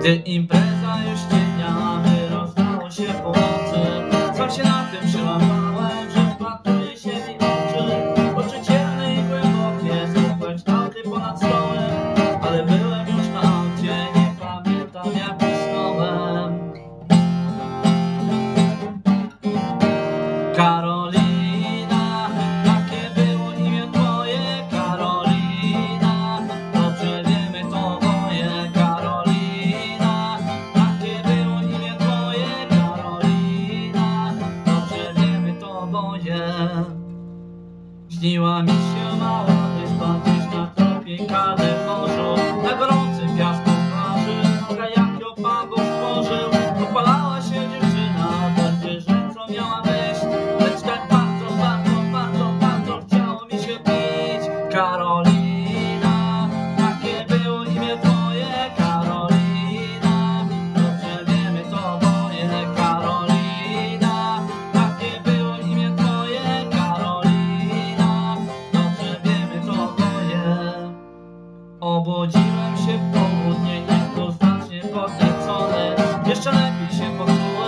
Gdy impreza już cieniała, rozdało się po nocy Sam się na tym przełamałem, że wpatruje się mi oczy. Ciemne i głębokie, zwykłe kształty ponad stołem Śniła mi się mała wyspa gdzieś na tropikalnym morzu. Na Obudziłem się w południe, niejednoznacznie podniecony Jeszcze lepiej się poczułem